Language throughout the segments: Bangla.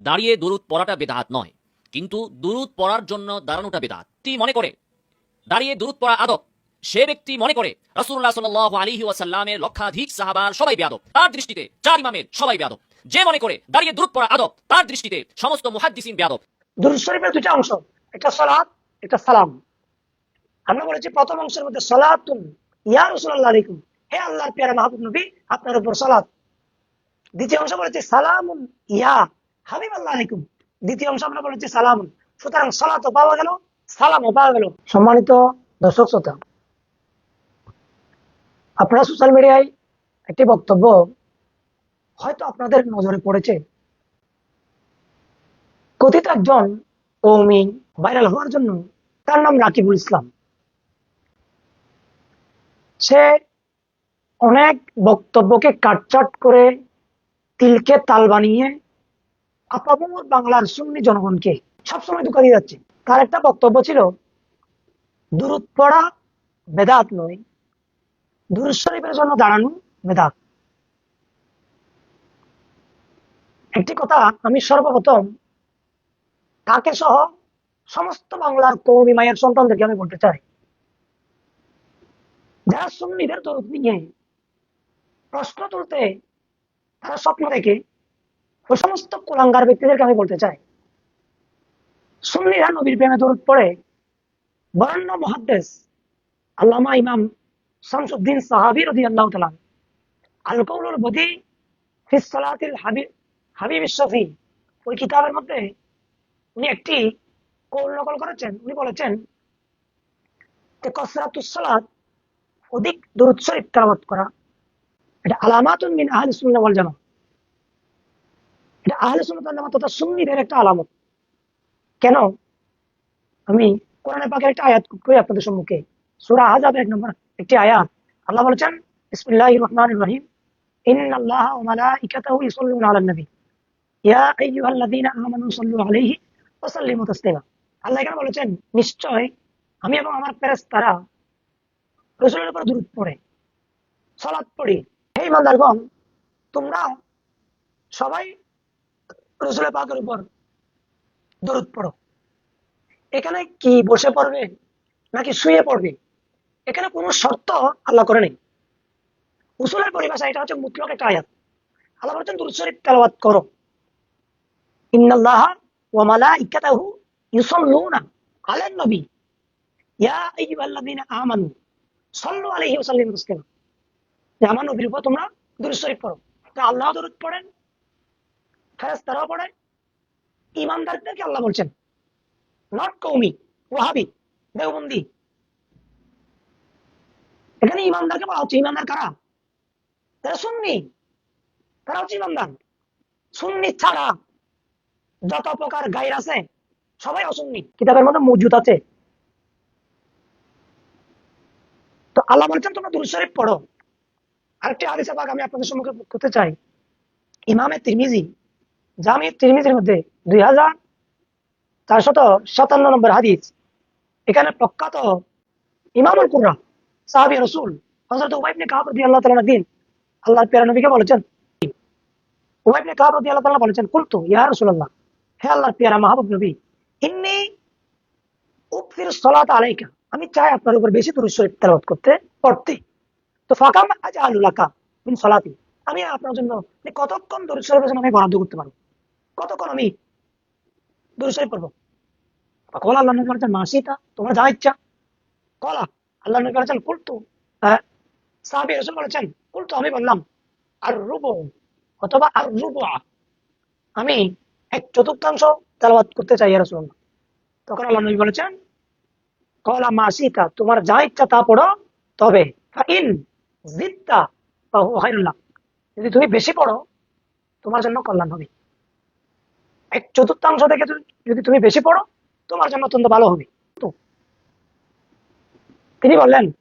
দাঁড়িয়ে দুরুদ পড়াটা বেদাত নয়, কিন্তু দুরুদ পড়ার জন্য দাঁড়ানোটা বেদাত। তি মনে করে? দাঁড়িয়ে দুরুদ পড়া আদব। সে ব্যক্তি মনে করে, রাসূলুল্লাহ সাল্লাল্লাহু আলাইহি ওয়াসাল্লামের লক্ষাধিক সাহাবার সবাই বেয়াদব। তার দৃষ্টিতে, চার ইমামের সবাই বেয়াদব। যে মনে করে, দাঁড়িয়ে দুরুদ পড়া আদব, তার দৃষ্টিতে সমস্ত মুহাদ্দিসিন বেয়াদব। শরীফের দুটা অংশ, একটা সালাত, একটা সালাম। আমরা বলেছি প্রথম অংশের মধ্যে ইয়া আলাইকুম, হে আল্লাহর মাহবুব নবী, আপনার উপর দ্বিতীয় অংশ বলেছি সালামুন ইয়া। হাবিব আল্লাহ আলাইকুম। দ্বিতীয় অংশ আমরা বলেছি সালামুন সুতরাং সালাতও পাওয়া গেল, সালামও পাওয়া গেল। সম্মানিত দর্শক শ্রোতা, আপনারা সোশ্যাল মিডিয়ায় একটি বক্তব্য হয়তো আপনাদের নজরে পড়েছে। কথিত একজন কৌমি ভাইরাল হওয়ার জন্য তার নাম রাকিবুল ইসলাম। সে অনেক বক্তব্যকে কাটচাট করে তিলকে তাল বানিয়ে আপামর বাংলার সুন্নি জনগণকে সবসময় ধোকা দিয়ে যাচ্ছে। তার একটা বক্তব্য ছিল দূরত পড়া বেদাত নয়, দুরুদ শরীফের জন্য দাঁড়ানো বেদাত। একটি কথা আমি সর্বপ্রথম তাকে সহ সমস্ত বাংলার কৌমি মায়ের সন্তানদেরকে আমি বলতে চাই। যারা সুন্নিদের দরদ নিয়ে প্রশ্ন তুলতে, তারা স্বপ্ন দেখে ওই সমস্ত কুলাঙ্গার ব্যক্তিদেরকে আমি বলতে চাই। সুন্নিরা নবীর প্রেমে দরদ পড়ে। বরেণ্য মহাদ্দেশ আল্লামা ইমাম শামসুদ্দিন সাহাবি রদি আল্লাহ তালাম আল কৌলুল বদি ফিস সালাতিল হাবিব শফি। ওই কিতাবের মধ্যে উনি একটি কৌল নকল করেছেন। উনি বলেছেন যে কসরাতুস সালাত অধিক দরুদ শরীফ করা। এটা আলামাতুন মিন আহলে সুন্নাহ ওয়াল জামাত। এটা আহলে জামাত তথা সুন্নিদের একটা আলামত। কেন? আমি কোরআনে পাকের একটা আয়াত করি আপনাদের সম্মুখে। সূরা আহজাবের এক নম্বর একটি আয়াত। আল্লাহ বলেছেন রহমানির রহিম। আল্লাহ এখানে বলেছেন, নিশ্চয় আমি এবং আমার ফেরেশতারা রাসূলের উপর দরুদ পড়ে, সালাত পড়ি। হে ইমানদারগণ তোমরা সবাই রাসূলের পাকের উপর দরুদ পড়ো। এখানে কি বসে পড়বে নাকি শুয়ে পড়বে? এখানে কোনো শর্ত আল্লাহ করে নেই। উসুলের পরিভাষা, এটা হচ্ছে মুতলক একটা আয়াত। আল্লাহ বলেছেন, দুরুদ শরীফ তেলাওয়াত করো। ইন্নাল্লাহ নবী। ইয়া আমানু আমার নবীর উপর তোমরা দুরূদ শরীফ পড়ো। তা আল্লাহ দরুদ পড়েন ফেরেশতারাও পড়েন। ইমানদারদেরকে আল্লাহ বলছেন, নট কৌমি ওয়াহাবি, দেওবন্দি। এখানে ইমানদারকে বলা হচ্ছে ইমানদার কারা? তারা সুন্নি, তারা হচ্ছে ইমানদার সুন্নি ছাড়া যত প্রকার গাইর আছে, সবাই অসুন্নি। কিতাবের মধ্যে মজুদ আছে। তো আল্লাহ বলছেন, তোমরা দুরূদ শরীফ পড়ো। আরেকটি হাদিসে পাক আমি আপনাদের সম্মুখে করতে চাই। ইমামে তিরমিজি জামি তিরমিজির মধ্যে দুই হাজার চারশত সাতান্ন নম্বর হাদিস। এখানে প্রখ্যাত ইমামুল কুররা, সাহাবি রসুল হজরত উবাইবনে কাহাব আল্লাহ তালা দিন আল্লাহর পেয়ারা নবীকে বলেছেন উবাইবনে কাহাব আল্লাহ তালা বলেছেন, কুলতু ইয়া রসুল্লাহ হে আল্লাহর পেয়ারা মাহবুব নবী, ইন্নি উকফির সলাত আলাইকা, আমি চাই আপনার উপর বেশি দুরূদ শরীফ তেলাওয়াত করতে পড়তে। তো ফাকাম আজ আলুলাকা মিন সলাতি, আমি আপনার জন্য কতক্ষণ দরুদ আমি বরাদ্দ করতে পারব? কতক্ষণ আমি। শরীফ পড়ব কলা আল্লাহ নবী বলেছেন মাসিতা তোমার যা ইচ্ছা। কলা আল্লাহ নবী বলেছেন কুলতু। হ্যাঁ সাহাবী রাসূল বলেছেন, কুলতু আমি বললাম আর রুবু অথবা আর রুবু আমি এক চতুর্থাংশ তেলাওয়াত করতে চাই রাসূলুল্লাহ। তখন আল্লাহ নবী বলেছেন, কলা মাসিতা তোমার যা ইচ্ছা তা পড়ো, তবে ইন যদি তুমি বেশি পড়ো, তোমার জন্য কল্যাণ হবে। এক চতুর্থাংশ থেকে যদি- তুমি বেশি পড়ো, তোমার জন্য অত্যন্ত ভালো হবে। তো, তিনি বললেন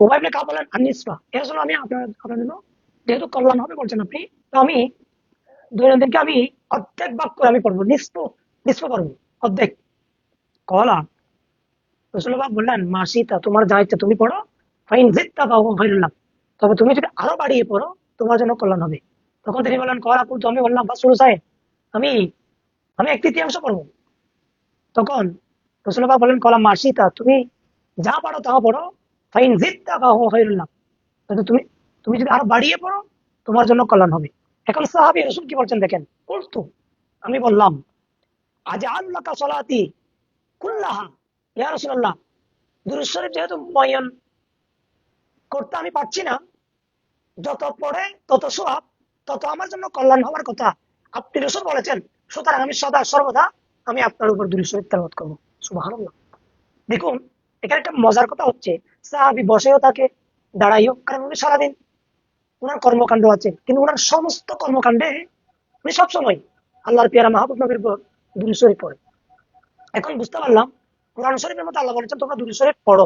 ওবাইবনে কা বলেন আনিসফা এর জন্য আমি আপনার আপনার জন্য যেহেতু কল্যাণ হবে বলছেন আপনি, তো আমি দৈনন্দিনকে আমি অর্ধেক করে আমি পড়ব। নিষ্প নিষ্প করব অর্ধেক। কলা রসুল্লাহ বললেন, মাসিতা, তোমার যা ইচ্ছা তুমি পড়ো, ফাইন জিদ্দা পাবো হইলাম তবে তুমি যদি আরও বাড়িয়ে পড়ো, তোমার জন্য কল্যাণ হবে। তখন তিনি বললেন, কলা তো আমি বললাম বা শুরু সাহেব আমি আমি এক তৃতীয়াংশ পড়ব। তখন রসুল্লাহ বলেন কলাম মাসিতা তুমি যা পারো তা পড়ো। ফাইন জিদ্দা বা কিন্তু তুমি তুমি যদি আরও বাড়িয়ে পড়ো, তোমার জন্য কল্যাণ হবে। এখন সাহাবি রসুল কি বলছেন দেখেন? বলতো, আমি বললাম আজ আল্লাহ সলাতি কুল্লাহা, ইয়া রসুল্লাহ দুরুদ শরীফ যেহেতু ময়ন করতে আমি পারছি না, যত পড়ে তত সোয়াব, তত আমার জন্য কল্যাণ হওয়ার কথা। আপনি রসুল বলেছেন, সুতরাং আমি সদা সর্বদা আমি আপনার উপর শরীফ তেলাওয়াত করব। সুবহানাল্লাহ। দেখুন, এখানে একটা মজার কথা হচ্ছে, সাহাবি বসেও থাকে দাঁড়াইও, কারণ উনি সারাদিন ওনার কর্মকাণ্ড আছে, কিন্তু ওনার সমস্ত কর্মকাণ্ডে উনি সবসময় আল্লাহর পেয়ারা মাহবুব নবীর উপর দুরুদ শরীফ পড়ে। এখন বুঝতে পারলাম, কোরআন শরীফের মধ্যে আল্লাহ বলেছেন, তোমরা দুরুদ শরীফ পড়ো।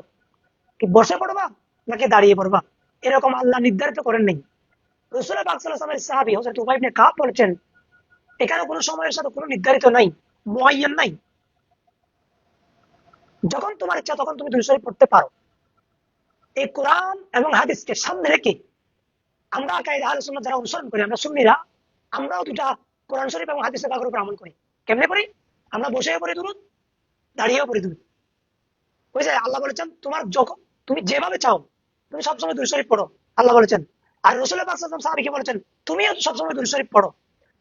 কি বসে পড়বা, নাকি দাঁড়িয়ে পড়বা? এরকম আল্লাহ নির্ধারিত করেন নেই। রসুল বাকসালামের সাহাবি হজরত উবাইবনে কাপ বলেছেন এখানে কোনো সময়ের সাথে কোনো নির্ধারিত নাই, মোয়াইয়ান নাই। যখন তোমার ইচ্ছা তখন তুমি শরীফ পড়তে পারো। এই কোরআন এবং হাদিসকে সামনে রেখে আমরা কায়দা সুন্নাত যারা অনুসরণ করি, আমরা সুন্নিরা, আমরাও দুটা কোরআন শরীফ এবং হাদিসের বাগের উপর আমল করি। কেমনে করি? আমরা বসেও পড়ি দুরুদ, দাঁড়িয়েও পড়ি দুরুদ। বুঝলে আল্লাহ বলেছেন, তোমার যখন, তুমি যেভাবে চাও, তুমি সবসময় দুই শরীফ পড়ো। আল্লাহ বলেছেন। আর রসুল সাহাবিকে বলেছেন, তুমিও সবসময় দুই শরীফ পড়ো।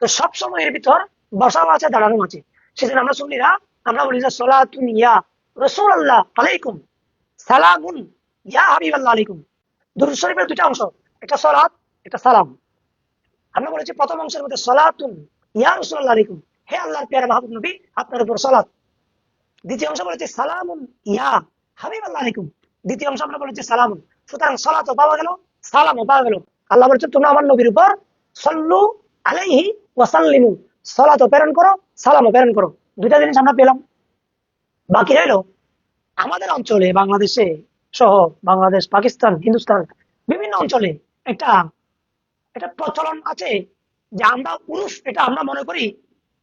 তো সব সময় এর ভিতর বসাও আছে দাঁড়ানো আছে। সেজন্য আমরা শুনিরা আমরা বলি যে সলাতুন রসুল আল্লাহ আলাইকুম। সালামুন ইয়া হাবিব আল্লাহ আলাইকুম। দুরুদ শরীফের দুটা অংশ, একটা সলাত, একটা সালাম। আমরা বলেছি প্রথম অংশের মধ্যে সলাতুন ইয়া রসুল আল্লাহ আলাইকুম। হে আল্লাহর পেয়ারা মাহবুব নবী, আপনার উপর সলাত। দ্বিতীয় অংশ বলেছে সালামুন ইয়া হাবিব আল্লাহ আলাইকুম। দ্বিতীয় অংশ আমরা বলেছি সালামুন। সুতরাং সলাতও পাওয়া গেল, সালামও পাওয়া গেল। আল্লাহ বলছেন, তোমরা আমার নবীর উপর সল্লু আলাইহি ওয়াসাল্লিমু সলাতও প্রেরণ করো সালামও প্রেরণ করো। দুইটা জিনিস আমরা পেলাম। বাকি রইল, আমাদের অঞ্চলে, বাংলাদেশে সহ বাংলাদেশ, পাকিস্তান, হিন্দুস্তান, বিভিন্ন অঞ্চলে একটা একটা প্রচলন আছে যে আমরা পুরুষ, এটা আমরা মনে করি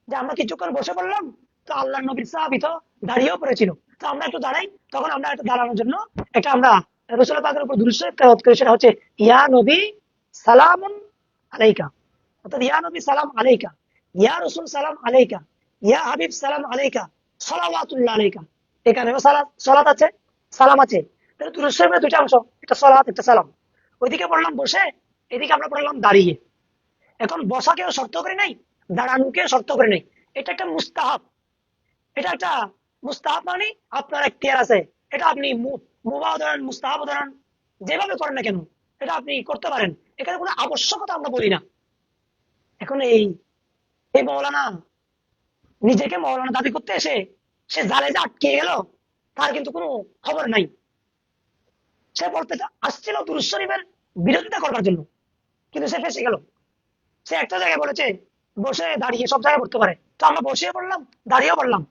যে আমরা কিছুক্ষণ বসে পড়লাম, তো আল্লাহ নবীর সাহাবি তো দাঁড়িয়েও পড়েছিল। তো আমরা একটু দাঁড়াই, তখন আমরা একটু দাঁড়ানোর জন্য এটা আমরা রসুল পাকের উপর করি, সেটা হচ্ছে, ইয়া নবী সালামুন আলাইকা। অর্থাৎ আলাইকা আলাইকা, ইয়া হাবিব আলাইকা আলাইকা। সালাম ওইদিকে পড়লাম বসে, এদিকে আমরা পড়লাম দাঁড়িয়ে। এখন বসাকেও শর্ত করে নাই, দাঁড়ানোকেও শর্ত করে নাই। এটা একটা মুস্তাহাব। এটা একটা মুস্তাহাব মানে আপনার এখতিয়ার আছে। এটা আপনি মুবাহ ধরেন, মুস্তাহাব ধরেন, যেভাবে করেন না কেন, এটা আপনি করতে পারেন। এখানে কোনো আবশ্যকতা আমরা বলি না। এখন এই এই মৌলানা নিজেকে মৌলানা দাবি করতে এসে সে জালে যে আটকে গেল, তার কিন্তু কোনো খবর নাই। সে বলতে আসছিল দুরুদ শরীফের বিরোধিতা করবার জন্য, কিন্তু সে ফেসে গেল। সে একটা জায়গায় বলেছে, বসে দাঁড়িয়ে সব জায়গায় পড়তে পারে। তো আমরা বসে পড়লাম, দাঁড়িয়েও পড়লাম।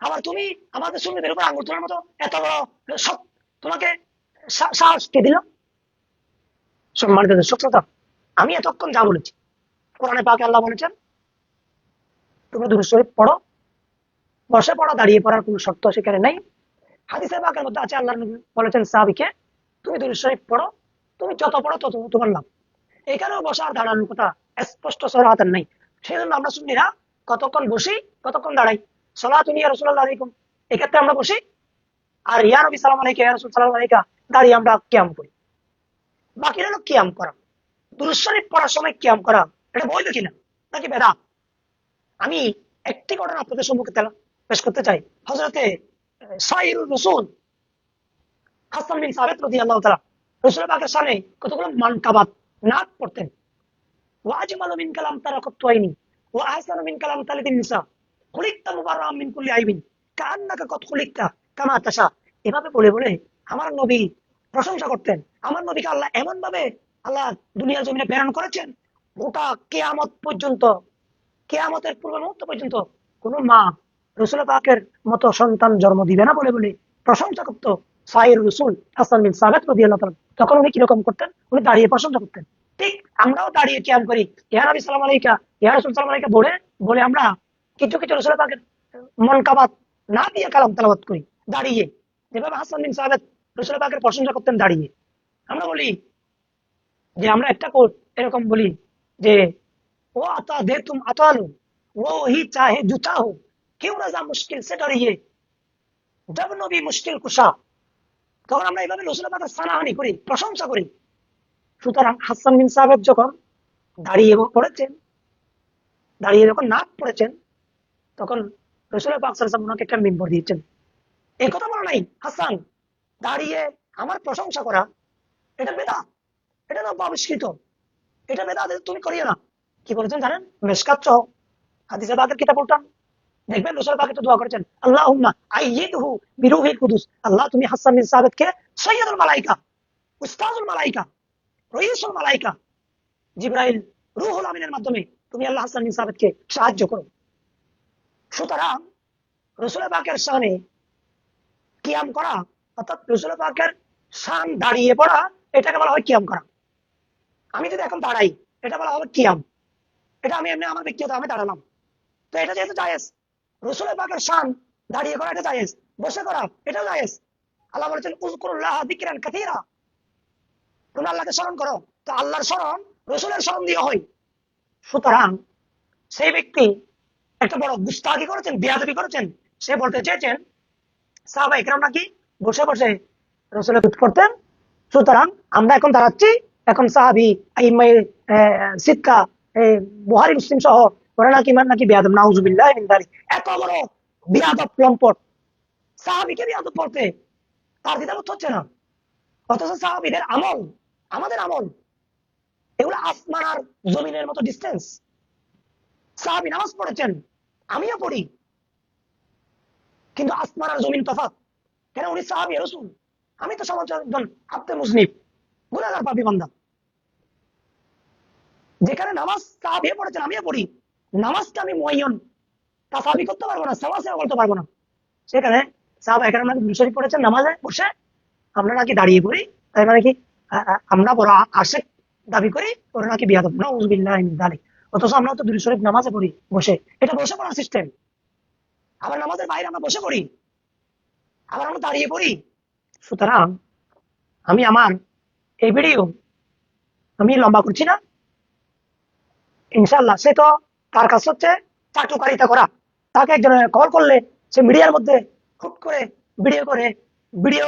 আবার তুমি আমাদের সুন্নিদের উপর আঙুল তোলার মতো এত বড় সব তোমাকে সাহস কে দিল? সম্মানিত শ্রোতা, আমি এতক্ষণ যা বলেছি কোরআনে পাকে আল্লাহ বলেছেন তোমরা দুরুদ শরীফ পড়ো, বসে পড়া, দাঁড়িয়ে পড়ার কোনো শর্ত সেখানে নাই। হাদিসে পাকের মধ্যে আছে আল্লাহ নবী বলেছেন সাহাবিকে, তুমি দুরুদ শরীফ পড়ো, তুমি যত পড়ো তত তোমার লাভ। এখানেও বসা আর দাঁড়ানোর কথা স্পষ্ট সরাতের নাই। সেই জন্য আমরা সুন্নিরা কতক্ষণ বসি, কতক্ষণ দাঁড়াই? সলা তুমি রসুল্লাহ আলাইকুম। এক্ষেত্রে আমরা বসি, আর ইয়া নবী সালাম আলাইকা ইয়া রসুল সালাম আলাইকা দাঁড়িয়ে আমরা ক্যাম করি। বাকি হলো ক্যাম করা। শরীফ পড়ার সময় ক্যাম করা। এটা বৈধ কিনা নাকি বেদা আমি একটি ঘটনা আপনাদের সম্মুখে পেশ করতে চাই। হজরতে কালাম কামা এভাবে বলে বলে আমার নবী প্রশংসা করতেন। আমার নবীকে আল্লাহ এমন ভাবে আল্লাহ দুনিয়ার জমিনে প্রেরণ করেছেন গোটা কেয়ামত পর্যন্ত, কেয়ামতের পূর্ব মুহূর্ত পর্যন্ত কোন মা রসুল পাকের মতো সন্তান জন্ম দিবে না বলে বলে প্রশংসা করত সাইর রসুল হাসান বিন সাবেত রদি আল্লাহ তখন উনি কীরকম করতেন? উনি দাঁড়িয়ে প্রশংসা করতেন। ঠিক আমরাও দাঁড়িয়ে ক্যাম করি। ইয়া নবী সালাম আলাইকা ইয়া রসুল সালাম আলাইকা বলে বলে আমরা কিছু কিছু রসুল পাকের মন কাবাত না দিয়ে কালাম তালাবাত করি, দাঁড়িয়ে। যেভাবে হাসান বিন সাবেত রসুল পাকের প্রশংসা করতেন, দাঁড়িয়ে। আমরা বলি যে, আমরা একটা কোট এরকম বলি যে ও আতা দে তুম আতালু वो ही चाहे जो चाहो क्यों रजा मुश्किल से डरिए जब नबी মুশকিল কুশা তখন আমরা এইভাবে রসুল পাকের সানাহানি করি প্রশংসা করি সুতরাং হাসান বিন সাহেব যখন দাঁড়িয়ে পড়েছেন দাঁড়িয়ে যখন নাক পড়েছেন তখন রসুল পাক সাল্লাম ওনাকে একটা মেম্বর দিয়েছেন এই কথা বলা নাই হাসান দাঁড়িয়ে আমার প্রশংসা করা এটা বেদা এটা না আবিষ্কৃত এটা বেদা তুমি করিও না। কি বলেছেন জানেন? মেসকাত সহ। হাদিসে বাগের কিতাব উল্টান দেখবেন রসুল পাক একটু দোয়া করেছেন। আল্লাহ আইয়িদহু বিরুহিল কুদুস। আল্লাহ তুমি হাসান বিন সাবিতকে সৈয়দুল মালাইকা উস্তাজুল মালাইকা, রইসুল মালাইকা, জিব্রাইল রুহুল আমিনের মাধ্যমে তুমি আল্লাহ হাসান বিন সাবিতকে সাহায্য করো। সুতরাং রসুল পাকের শানে কিয়াম করা, অর্থাৎ রসুল পাকের শান দাঁড়িয়ে পড়া, এটাকে বলা হয় কিয়াম করা। আমি যদি এখন দাঁড়াই, এটা বলা হবে কিয়াম। এটা আমি এমনি আমার ব্যক্তিগত আমি দাঁড়ালাম। তো এটা যেহেতু জায়েজ, রসুলের পাকের শান দাঁড়িয়ে করা এটা জায়েজ, বসে করা এটাও জায়েজ। আল্লাহ বলেছেন উজকুরুল্লাহ দিকরান কাসীরা তুমি আল্লাহকে স্মরণ করো। তো আল্লাহর স্মরণ রসুলের স্মরণ দিয়ে হয়। সুতরাং সেই ব্যক্তি একটা বড় গুস্তাগি করেছেন, বিয়াদবি করেছেন। সে বলতে চেয়েছেন সাহাবা একরাম নাকি বসে বসে রসুলের করতেন। সুতরাং আমরা এখন দাঁড়াচ্ছি এখন সাহাবি সিক্কা বুহারি মুসলিম সহ ওরা নাকি মানে নাকি বিয়াদব, নাউজুবিল্লাহ এত বড় বিয়াদব লম্পট। সাহাবিকে বিয়াদব পড়তে তার দ্বিধাবোধ হচ্ছে না। অথচ সাহাবিদের আমল, আমাদের আমল, এগুলো আসমান আর জমিনের মতো ডিস্টেন্স সাহাবি নামাজ পড়েছেন, আমিও পড়ি। কিন্তু আসমান আর জমিন তফাৎ। কেন উনি সাহাবি রসুল? আমি তো সমাজ একজন আব্দে মুসলিম গুণাগার পাবি বান্দা। যেখানে নামাজ সাহাবিয়ে পড়েছেন, আমিও পড়ি। নামাজটা আমি ময়ন তাসাবি করতে পারব না সামাসে করতে পারব না। সেখানে সাহাবা এখানে নাকি দুশরী পড়েছেন, নামাজে বসে আমরা নাকি দাঁড়িয়ে পড়ি, তাই মানে কি আমরা বড় আশেক দাবি করি, ওরা নাকি বিয়াদব। না উজবিল্লাহ অথচ আমরা তো দুই শরীফ নামাজে পড়ি বসে। এটা বসে পড়ার সিস্টেম আবার নামাজের বাইরে আমরা বসে পড়ি। আবার আমরা দাঁড়িয়ে পড়ি। সুতরাং আমি আমার এই ভিডিও আমি লম্বা করছি না। ইনশাল্লাহ সে তো তার কাজ হচ্ছে চাটুকারিতা করা। তাকে একজন কল করলে সে মিডিয়ার মধ্যে হুট করে ভিডিও করে ভিডিও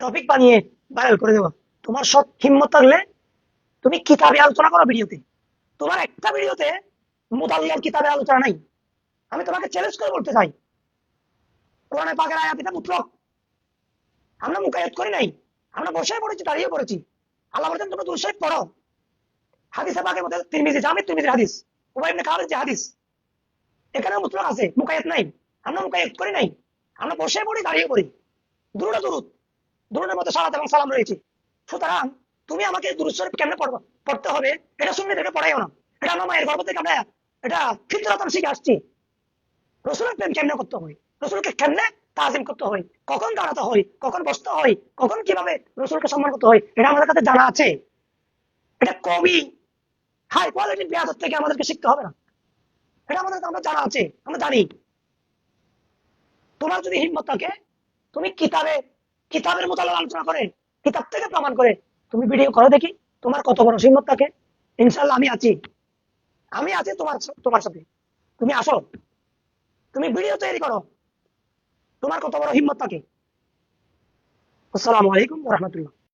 টপিক বানিয়ে ভাইরাল করে দেওয়া। তোমার সব হিম্মত থাকলে তুমি কিতাবে আলোচনা করো ভিডিওতে তোমার একটা ভিডিওতে মুদাল্লিয়ার কিতাবে আলোচনা নাই। আমি তোমাকে চ্যালেঞ্জ করে বলতে চাই। কোরআনে পাকের আয়াত এটা মুতলক আমরা মুকায়াত করি নাই। আমরা বসে পড়েছি, দাঁড়িয়ে পড়েছি। আল্লাহ বলছেন, তোমরা দুশো পড়ো। হাদিসে পাকের মধ্যে তিরমিজি হাদিস উবাই ইবনে কাবের যে হাদিস এখানে মুতলক আছে নাই, আমরা করি নাই, আমরা বসে পড়ি, দাঁড়িয়ে পড়ি মধ্যে সালাত এবং সালাম রয়েছে, সুতরাং তুমি আমাকে কেমনে পড়তে হবে, এটা শুনলে পড়াইও না, এটা আমার মায়ের গর্ভ থেকে আমরা, এটা ফিতরতন শিখে আসছি, রসুলের প্রেম কেমনে করতে হয়? রসুলকে কেমনে তাজিম করতে হয়? কখন দাঁড়াতে হয়? কখন বসতে হয়? কখন কীভাবে রসুলকে সম্মান করতে হয়? এটা আমাদের কাছে জানা আছে। এটা কবি হাই কোয়ালিটির পেঁয়াজের থেকে আমাদেরকে শিখতে হবে না। এটা আমাদের আমরা জানা আছে, আমরা জানি। তোমার যদি হিম্মত থাকে, তুমি কিতাবে, কিতাবের মতো আলোচনা করে, কিতাব থেকে প্রমাণ করে, তুমি ভিডিও করো দেখি তোমার কত বড় হিম্মত থাকে। ইনশাল্লাহ আমি আছি। আমি আছি তোমার তোমার সাথে। তুমি আসো। তুমি ভিডিও তৈরি করো। তোমার কত বড় হিম্মত থাকে। আসসালামু আলাইকুম রহমতুল্লাহ।